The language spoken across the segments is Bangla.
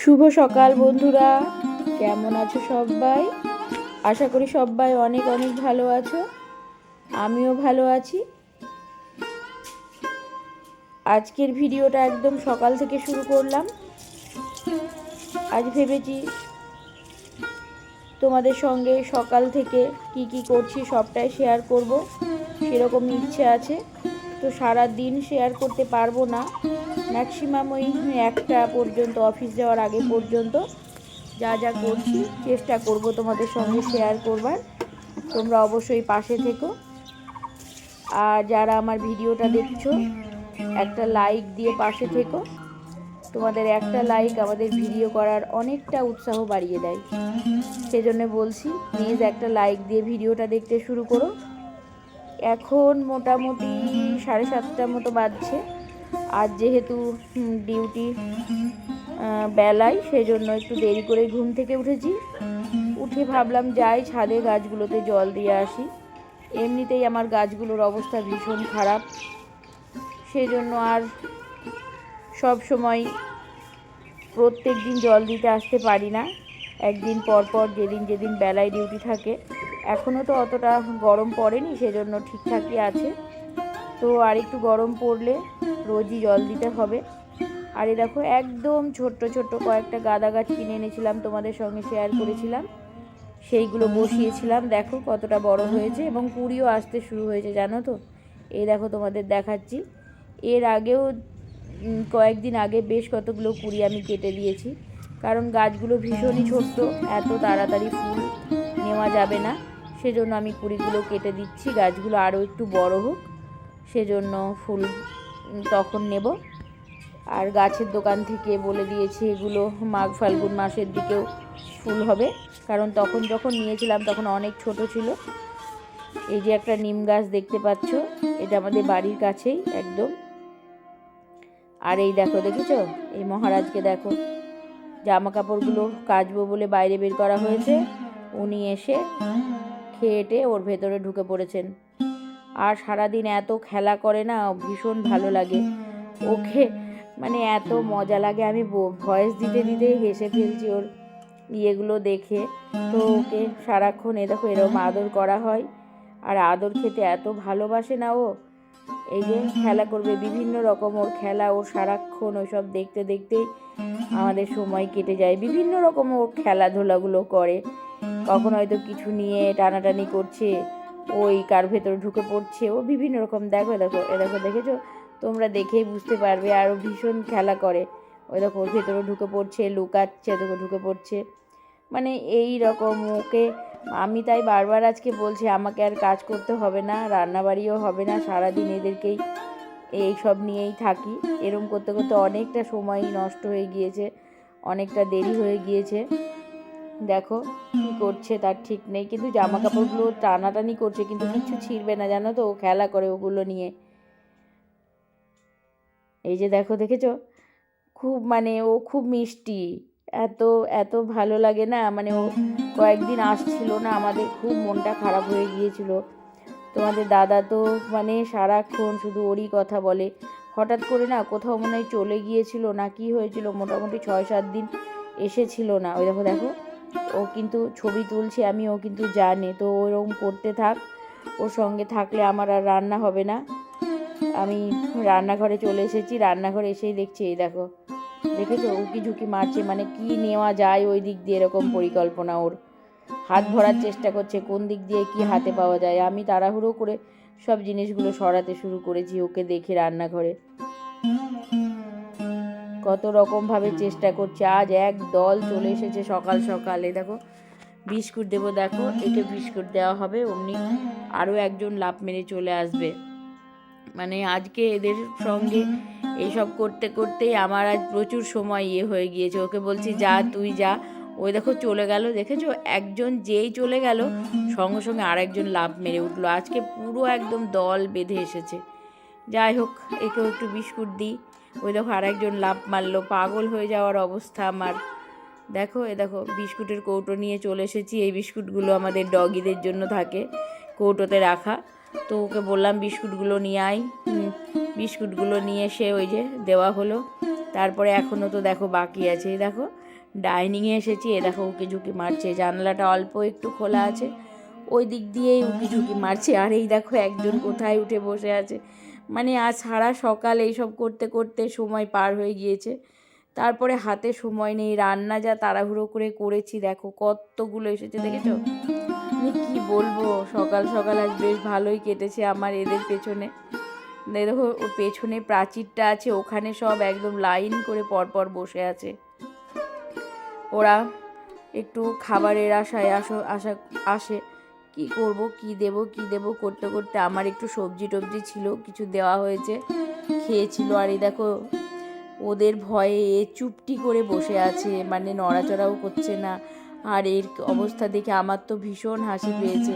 শুভ সকাল বন্ধুরা। কেমন আছো সবাই? আশা করি সবাই অনেক অনেক ভালো আছো। আমিও ভালো আছি। আজকের ভিডিওটা একদম সকাল থেকে শুরু করলাম। আজ ভেবেছি তোমাদের সঙ্গে সকাল থেকে কি কি করছি সবটাই শেয়ার করব। সেরকম ইচ্ছে আছে। তো সারা দিন শেয়ার করতে পারব না। ম্যাক্সিমাম ওই একটা পর্যন্ত অফিস যাওয়ার আগে পর্যন্ত যা যা করছি, চেষ্টা করব তোমাদের সঙ্গে শেয়ার করবার। তোমরা অবশ্যই পাশে থেকো। আর যারা আমার ভিডিওটা দেখছ, একটা লাইক দিয়ে পাশে থেকো। তোমাদের একটা লাইক আমাদের ভিডিও করার অনেকটা উৎসাহ বাড়িয়ে দেয়। সেজন্য বলছি প্লিজ একটা লাইক দিয়ে ভিডিওটা দেখতে শুরু করো। এখন মোটামুটি সাড়ে সাতটার মতো বাজছে। আর যেহেতু ডিউটি বেলায়, সেজন্য একটু দেরি করে ঘুম থেকে উঠেছি। উঠে ভাবলাম যাই ছাদে গাছগুলোতে জল দিয়ে আসি। এমনিতেই আমার গাছগুলোর অবস্থা ভীষণ খারাপ। সেজন্য আর সব সময় প্রত্যেক দিন জল দিতে আসতে পারি না। একদিন পর পর, যেদিন যেদিন বেলায় ডিউটি থাকে এখনও তো অতটা গরম পড়েনি, সেজন্য ঠিকঠাকই আছে। তো আর একটু গরম পড়লে রোজই জল দিতে হবে। আর এ দেখো, একদম ছোট্ট ছোট্ট কয়েকটা গাঁদা গাছ কিনে এনেছিলাম, তোমাদের সঙ্গে শেয়ার করেছিলাম। সেইগুলো বসিয়েছিলাম, দেখো কতটা বড় হয়েছে এবং কুড়িও আসতে শুরু হয়েছে, জানো তো? এই দেখো তোমাদের দেখাচ্ছি। এর আগেও কয়েকদিন আগে বেশ কতগুলো কুড়ি আমি কেটে দিয়েছি। কারণ গাছগুলো ভীষণই ছোট্ট, এত তাড়াতাড়ি ফুল নেওয়া যাবে না। সেজন্য আমি কুড়িগুলো কেটে দিচ্ছি, গাছগুলো আরও একটু বড় হোক। সেজন্য ফুল তখন নেব। আর গাছের দোকান থেকে বলে দিয়েছি এগুলো মাঘ ফাল্গুন মাসের দিকেও ফুল হবে। কারণ তখন যখন নিয়েছিলাম তখন অনেক ছোট ছিল। এই যে একটা নিম গাছ দেখতে পাচ্ছ, এটা আমাদের বাড়ির কাছেই একদম। আর এই দেখো, দেখেছ? এই মহারাজকে দেখো। জামা কাপড়গুলো কাচবো বলে বাইরে বের করা হয়েছে। উনি এসে খেয়েটে ওর ভেতরে ঢুকে পড়েছেন। আর সারাদিন এত খেলা করে না, ভীষণ ভালো লাগে। ওকে মানে এত মজা লাগে, আমি ভয়েস দিতে দিতে হেসে ফেলছি ওর ইয়েগুলো দেখে। তো ওকে সারাক্ষণ এ দেখো, এরকম আদর করা হয়। আর আদর খেতে এত ভালোবাসে না ও। এই যে খেলা করবে, বিভিন্ন রকম ওর খেলা, ওর সারাক্ষণ ওইসব দেখতে দেখতেই আমাদের সময় কেটে যায়। বিভিন্ন রকম ওর খেলাধুলাগুলো করে। কখন হয়তো কিছু নিয়ে টানাটানি করছে, ওই কার ভেতরে ঢুকে পড়ছে, ও বিভিন্ন রকম, দেখো দেখো, এ দেখো, দেখেছ? তোমরা দেখেই বুঝতে পারবে আরও ভীষণ খেলা করে। ওই দেখো, ওর ভেতরে ঢুকে পড়ছে, লুকাচ্ছে, দেখো, ঢুকে পড়ছে। মানে এই রকম ওকে, আমি তাই বারবার আজকে বলছি, আমাকে আর কাজ করতে হবে না, রান্নাবাড়িও হবে না, সারাদিন এদেরকেই এই সব নিয়েই থাকি। এরম করতে করতে অনেকটা সময় নষ্ট হয়ে গিয়েছে, অনেকটা দেরি হয়ে গিয়েছে। দেখো কি করছে, তার ঠিক নেই। কিন্তু জামা কাপড়গুলো টানাটানি করছে, কিন্তু কিছু ছিঁড়বে না, জানো তো, ও খেলা করে ওগুলো নিয়ে। এই যে দেখো, দেখেছ? খুব মানে ও খুব মিষ্টি। এত এত ভালো লাগে না মানে ও কয়েকদিন আসছিল না, আমাদের খুব মনটা খারাপ হয়ে গিয়েছিল। তোমাদের দাদা তো মানে সারাক্ষণ শুধু ওরই কথা বলে। হঠাৎ করে না কোথাও মনে হয় চলে গিয়েছিল না কি হয়েছিল, মোটামুটি ছয় সাত দিন এসেছিল না। ওই দেখো দেখো। ও কিন্তু ছবি তুলছে আমি ও কিন্তু জানে। তো ওরকম করতে থাক, ওর সঙ্গে থাকলে আমার আর রান্না হবে না। আমি রান্নাঘরে চলে এসেছি, রান্নাঘরে এসেই দেখছি, এই দেখো। দেখেছ? উকি ঝুঁকি মারছে মানে কি নেওয়া যায় ওই দিক দিয়ে এরকম পরিকল্পনা ওর। হাত ভরার চেষ্টা করছে, কোন দিক দিয়ে কি হাতে পাওয়া যায়। আমি তাড়াহুড়ো করে সব জিনিসগুলো সরাতে শুরু করেছি ওকে দেখে রান্নাঘরে। কত রকমভাবে চেষ্টা করছে। আজ এক দল চলে এসেছে সকাল সকালে। দেখো, বিস্কুট দেবো, দেখো, একে বিস্কুট দেওয়া হবে, অমনি আরও একজন লাভ মেরে চলে আসবে। মানে আজকে এদের সঙ্গে এইসব করতে করতেই আমার আজ প্রচুর সময় ইয়ে হয়ে গিয়েছে। ওকে বলছি, যা, তুই যা। ওই দেখো চলে গেল, দেখেছ? একজন যেই চলে গেল, সঙ্গে সঙ্গে আরেকজন লাভ মেরে উঠল। আজকে পুরো একদম দল বেঁধে এসেছে। যাই হোক, একেও একটু বিস্কুট দিই। ওই দেখো আরেকজন লাভ মারলো, পাগল হয়ে যাওয়ার অবস্থা আমার। দেখো, এ দেখো, বিস্কুটের কৌটো নিয়ে চলে এসেছি, এই বিস্কুটগুলো আমাদের ডগিদের জন্য থাকে, কৌটোতে রাখা। তো ওকে বললাম, বিস্কুটগুলো নিয়ে আয়। বিস্কুটগুলো নিয়ে এসে ওই যে দেওয়া হলো। তারপরে এখনও তো দেখো বাকি আছে দেখো, ডাইনিংয়ে এসেছি, এ দেখো উকি ঝুঁকি মারছে, জানলাটা অল্প একটু খোলা আছে, ওই দিক দিয়েই উকি ঝুঁকি মারছে, আর এই দেখো একজন কোথায় উঠে বসে আছে। মানে আজ সারা সকাল এইসব করতে করতে সময় পার হয়ে গিয়েছে। তারপরে হাতে সময় নেই, রান্না যা তাড়াহুড়ো করে করেছি, দেখো কতগুলো এসেছে, দেখেছ? আমি কি বলব? সকাল সকাল আজ বেশ ভালোই কেটেছে আমার এদের পেছনে। দেখো পেছনে প্রাচীরটা আছে, ওখানে সব একদম লাইন করে পরপর বসে আছে। ওরা একটু খাবারের আশায় আসো আশা আসে। কি করব, কি দেব কি দেব করতে করতে আমার একটু সবজি টবজি ছিল, কিছু দেওয়া হয়েছে, খেয়েছিল। আর এই দেখো, ওদের ভয়ে এ চুপটি করে বসে আছে মানে নড়াচড়াও করছে না। আর এর অবস্থা দেখে আমার তো ভীষণ হাসি পেয়েছে।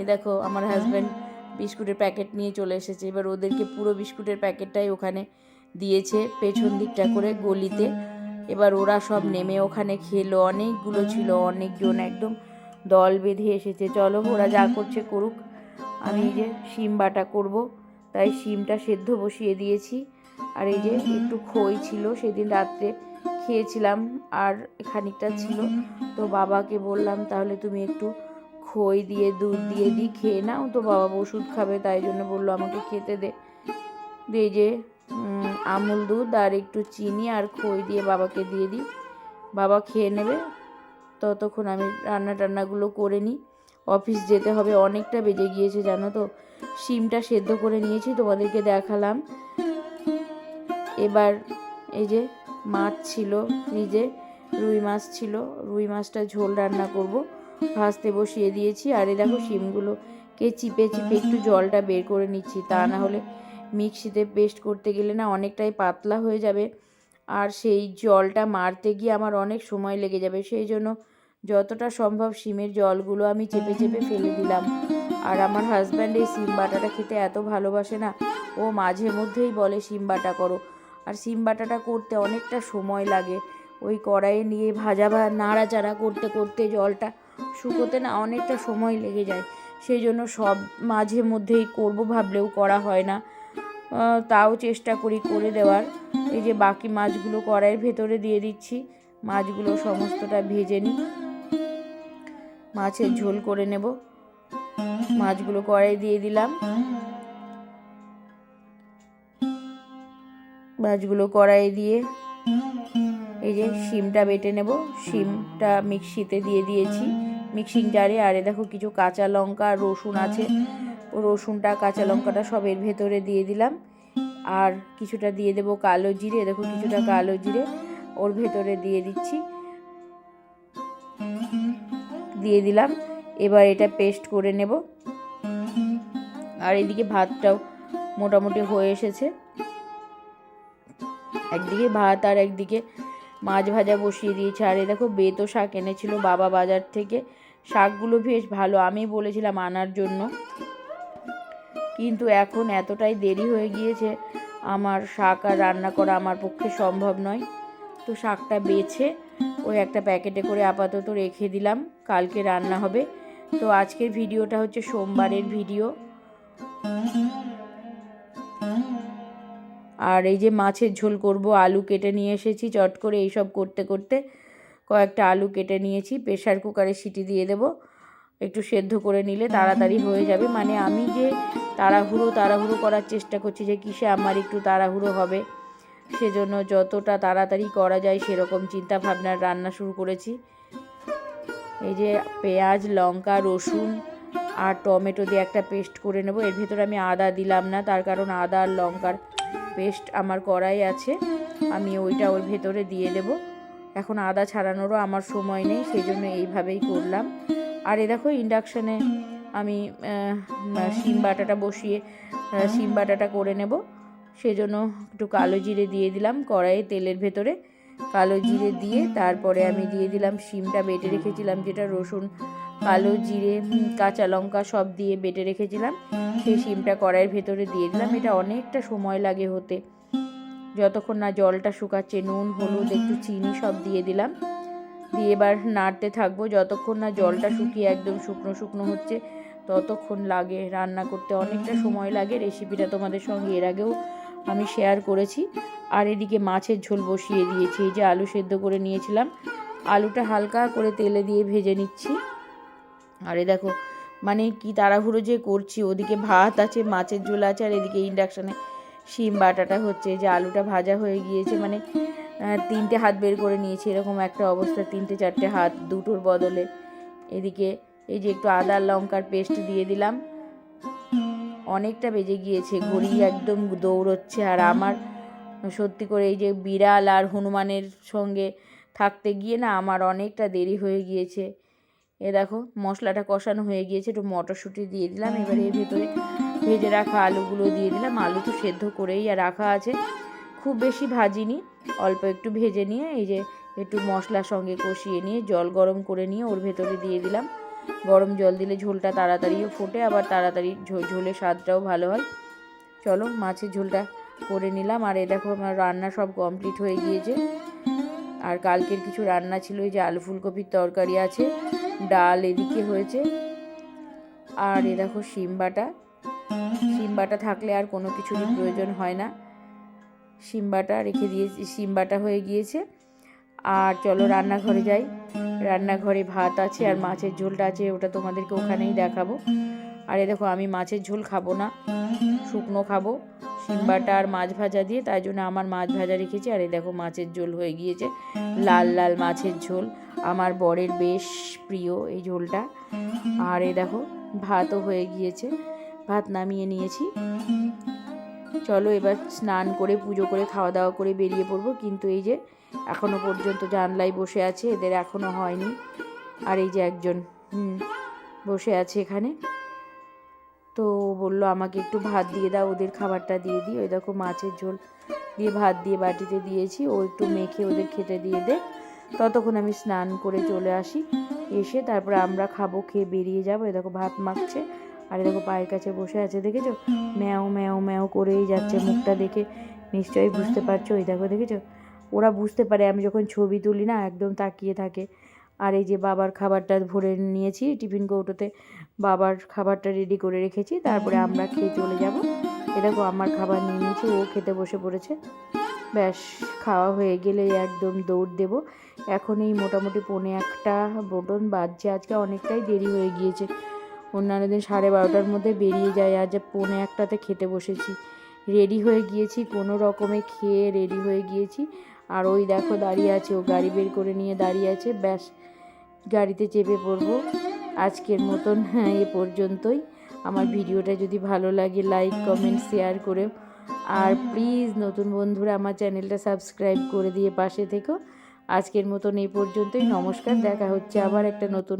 এ দেখো, আমার হাজব্যান্ড বিস্কুটের প্যাকেট নিয়ে চলে এসেছে। এবার ওদেরকে পুরো বিস্কুটের প্যাকেটটাই ওখানে দিয়েছে, পেছন দিকটা করে গলিতে। এবার ওরা সব নেমে ওখানে খেলো, অনেকগুলো ছিল, অনেকজন, একদম দল বেঁধে এসেছে। চলো, ওরা যা করছে করুক। আমি এই যে শিম বাটা করব। তাই শিমটা সেদ্ধ বসিয়ে দিয়েছি। আর এই যে একটু খই ছিল, সেদিন রাত্রে খেয়েছিলাম আর খানিকটা ছিল। তো বাবাকে বললাম, তাহলে তুমি একটু খই দিয়ে, দুধ দিয়ে দিই খেয়ে নাও। তো বাবা ওষুধ খাবে, তাই জন্য বলল, আমাকে খেতে দে। দিয়ে যে আমুল দুধ আর একটু চিনি আর খই দিয়ে বাবাকে দিয়ে দিই বাবা খেয়ে নেবে। ততক্ষণ আমি রান্না টান্নাগুলো করে নিই। অফিস যেতে হবে, অনেকটা বেজে গিয়েছে, জানো তো? শিমটা সেদ্ধ করে নিয়েছি, তোমাদেরকে দেখালাম। এবার এই যে মাছ ছিল ফ্রিজে রুই মাছ ছিল, রুই মাছটা ঝোল রান্না করব। ভাজতে বসিয়ে দিয়েছি, আর এই দেখো শিমগুলোকে চিপে চিপে একটু জলটা বের করে নিচ্ছি। তা না হলে মিক্সিতে পেস্ট করতে গেলে না অনেকটাই পাতলা হয়ে যাবে, আর সেই জলটা মারতে গিয়ে আমার অনেক সময় লেগে যাবে। সেই জন্য যতটা সম্ভব সিমের জলগুলো আমি চেপে চেপে ফেলে দিলাম। আর আমার হাজব্যান্ড এই সিম বাটাটা খেতে এত ভালোবাসে না, ও মাঝে মধ্যেই বলে সিম বাটা করো। আর সিম বাটাটা করতে অনেকটা সময় লাগে। ওই কড়াইয়ে নিয়ে ভাজা ভা নাড়াচাড়া করতে করতে জলটা শুকোতে না অনেকটা সময় লেগে যায়। সেই জন্য সব মাঝে মধ্যেই করব ভাবলেও করা হয় না। তাও চেষ্টা করি করে দেওয়ার। এই যে বাকি মাছগুলো কড়াইয়ের ভেতরে দিয়ে দিচ্ছি, মাছগুলো সমস্তটা ভেজে নিই। মাছের ঝোল করে নেব। মাছগুলো কড়াই দিয়ে দিলাম। মাছগুলো কড়াই দিয়ে এই যে শিমটা বেটে নেব। শিমটা মিক্সিতে দিয়ে দিয়েছি। মিক্সিং জারে আর দেখো কিছু কাঁচা লঙ্কা, রসুন আছে। রসুনটা, কাঁচা লঙ্কাটা সব এর ভেতরে দিয়ে দিলাম। আর কিছুটা দিয়ে দেবো কালো জিরে। দেখো কিছুটা কালো জিরে ওর ভেতরে দিয়ে দিচ্ছি। দিয়ে দিলাম। এবার এটা পেস্ট করে নেব। আর এদিকে ভাতটাও মোটামুটি হয়ে এসেছে। একদিকে ভাত আর একদিকে মাছ ভাজা বসিয়ে দিয়েছে। আর এ দেখো বেতো শাক এনেছিল বাবা বাজার থেকে। শাকগুলো বেশ ভালো, আমি বলেছিলাম আনার জন্য। কিন্তু এখন এতটাই দেরি হয়ে গিয়েছে, আমার শাক আর রান্না করা আমার পক্ষে সম্ভব নয়। তো শাকটা বেছে ওই একটা প্যাকেটে করে আপাতত রেখে দিলাম। কালকে রান্না হবে। তো আজকের ভিডিওটা হচ্ছে সোমবারের ভিডিও। আর এই যে মাছের ঝোল করব, আলু কেটে নিয়ে এসেছি চট করে। এইসব করতে করতে কয়েকটা আলু কেটে নিয়েছি। প্রেশার কুকারে সিটি দিয়ে দেব। একটু সেদ্ধ করে নিলে তাড়াতাড়ি হয়ে যাবে। মানে আমি যে তাড়াহুড়ো তাড়াহুড়ো করার চেষ্টা করছি যে কিসে আমার একটু তাড়াহুড়ো হবে। সেজন্য যতটা তাড়াতাড়ি করা যায় সেরকম চিন্তা ভাবনার রান্না শুরু করেছি। এই যে পেঁয়াজ, লঙ্কা, রসুন আর টমেটো দিয়ে একটা পেস্ট করে নেব। এর ভেতরে আমি আদা দিলাম না, তার কারণ আদা আর লঙ্কার পেস্ট আমার কড়াই আছে। আমি ওইটা ওর ভেতরে দিয়ে দেব। এখন আদা ছাড়ানোরও আমার সময় নেই সেই জন্য এইভাবেই করলাম। আর এ দেখো ইন্ডাকশানে আমি শিম বাটাটা বসিয়ে শিম বাটাটা করে নেব। সেজন্য একটু কালো জিরে দিয়ে দিলাম কড়াইয়ে তেলের ভেতরে। কালো জিরে দিয়ে তারপরে আমি দিয়ে দিলাম শিমটা, বেটে রেখেছিলাম যেটা রসুন, কালো জিরে কাঁচা লঙ্কা সব দিয়ে বেটে রেখেছিলাম। সেই শিমটা কড়াইয়ের ভেতরে দিয়ে দিলাম। এটা অনেকটা সময় লাগে হতে। যতক্ষণ না জলটা শুকাচ্ছে, নুন, হলুদ, একটু চিনি সব দিয়ে দিলাম। দিয়ে এবার নাড়তে থাকব। যতক্ষণ না জলটা শুকিয়ে একদম শুকনো শুকনো হচ্ছে, ততক্ষণ লাগে রান্না করতে। অনেকটা সময় লাগে রেসিপিটা তোমাদের সঙ্গে। এর আগেও আমি শেয়ার করেছি। আর এদিকে মাছের ঝোল বসিয়ে দিয়েছি। এই যে আলু সেদ্ধ করে নিয়েছিলাম। আলুটা হালকা করে তেলে দিয়ে ভেজে নিচ্ছি। আরে দেখো মানে কি তাড়াহুড়ো যে করছি। ওদিকে ভাত আছে, মাছের ঝোল আছে, আর এদিকে ইন্ডাকশানে শিম বাটাটা হচ্ছে। যে আলুটা ভাজা হয়ে গিয়েছে মানে তিনটে হাত বের করে নিয়েছি। এরকম একটা অবস্থা, তিনটে চারটে হাত দুটোর বদলে। এদিকে এই যে একটু আদা, লঙ্কার পেস্ট দিয়ে দিলাম। অনেকটা বেজে গিয়েছে, ঘড়ি একদম দৌড়চ্ছে আর আমার সত্যি করে এই যে বিড়াল আর হনুমানের সঙ্গে থাকতে গিয়ে না আমার অনেকটা দেরি হয়ে গিয়েছে। এ দেখো, মশলাটা কষানো হয়ে গিয়েছে, একটু মটরশুঁটি দিয়ে দিলাম, এবারে এর ভেতরে ভেজে রাখা আলুগুলো দিয়ে দিলাম। আলু তো সেদ্ধ করেই আর রাখা আছে, খুব বেশি ভাজিনি, অল্প একটু ভেজে নিয়ে এই যে একটু মশলার সঙ্গে কষিয়ে নিয়ে জল গরম করে নিয়ে ওর ভেতরে দিয়ে দিলাম। গরম জল দিলে ঝোলটা তাড়াতাড়িও ফোটে, আবার তাড়াতাড়ি ঝো- ঝোলের স্বাদটাও ভালো হয়। চলো মাছের ঝোলটা করে নিলাম। আর এ দেখো আমার রান্না সব কমপ্লিট হয়ে গিয়েছে। আর কালকের কিছু রান্না ছিল, এই যে আলু ফুলকপির তরকারি আছে, ডাল এদিকে হয়েছে। আর এ দেখো শিম বাটা। শিম বাটা থাকলে আর কোনো কিছুরই প্রয়োজন হয় না। শিম বাটা রেখে দিয়েছি, শিম বাটা হয়ে গিয়েছে। আর চলো রান্নাঘরে যাই। রান্নাঘরে ভাত আছে আর মাছের ঝোলটা আছে, ওটা তোমাদেরকে ওখানেই দেখাবো। আর এ দেখো, আমি মাছের ঝোল খাব না, শুকনো খাব শিমবাটা আর মাছ ভাজা দিয়ে, তাই জন্য আমার মাছ ভাজা রেখেছি। আর এই দেখো, মাছের ঝোল হয়ে গিয়েছে, লাল লাল মাছের ঝোল। আমার বরের বেশ প্রিয় এই ঝোলটা। আর এ দেখো, ভাতও হয়ে গিয়েছে, ভাত নামিয়ে নিয়েছি। চলো এবার স্নান করে, পুজো করে, খাওয়া দাওয়া করে বেরিয়ে পড়ব। কিন্তু এই যে এখনও পর্যন্ত জানলায় বসে আছে এদের এখনও হয়নি। আর এই যে একজন হুম, বসে আছে এখানে। তো বলল আমাকে একটু ভাত দিয়ে দাও ওদের খাবারটা দিয়ে দিই। ওই দেখো মাছের ঝোল দিয়ে ভাত দিয়ে বাটিতে দিয়েছি ও একটু মেখে ওদের খেতে দিয়ে দে। ততক্ষণ আমি স্নান করে চলে আসি এসে তারপরে আমরা খাব খেয়ে বেরিয়ে যাব। এই দেখো ভাত মাখছে আর দেখো পায়ের কাছে বসে আছে দেখেছ? ম্যাও ম্যাও ম্যাও করেই যাচ্ছে মুখটা দেখে নিশ্চয়ই বুঝতে পারছ। ওই দেখো দেখেছ? ওরা বুঝতে পারে আমি যখন ছবি তুলি না, একদম তাকিয়ে থাকে। আর এই যে বাবার খাবারটা ভরে নিয়েছি টিফিন কৌটোতে, বাবার খাবারটা রেডি করে রেখেছি, তারপরে আমরা খেয়ে চলে যাব। এ দেখো আমার খাবার নিয়ে নিয়েছি, ও খেতে বসে পড়েছে। ব্যাস, খাওয়া হয়ে গেলে একদম দৌড় দেব। এখন এই মোটামুটি পৌনে একটা বটন বাজছে, আজকে অনেকটাই দেরি হয়ে গিয়েছে। অন্যান্য দিন সাড়ে বারোটার মধ্যে বেরিয়ে যায় আজ পৌনে একটাতে খেতে বসেছি। রেডি হয়ে গিয়েছি, কোনো রকমে খেয়ে রেডি হয়ে গিয়েছি। আর ওই দেখো দাঁড়িয়ে আছে, ও গাড়ি বের করে নিয়ে দাঁড়িয়ে আছে। ব্যাস, গাড়িতে চেপে পড়ব। আজকের মতন হ্যাঁ এ পর্যন্তই। আমার ভিডিওটা যদি ভালো লাগে লাইক কমেন্ট শেয়ার করে। আর প্লিজ নতুন বন্ধুরা আমার চ্যানেলটা সাবস্ক্রাইব করে দিয়ে পাশে থেকো। আজকের মতন এই পর্যন্তই। নমস্কার, দেখা হচ্ছে আবার একটা নতুন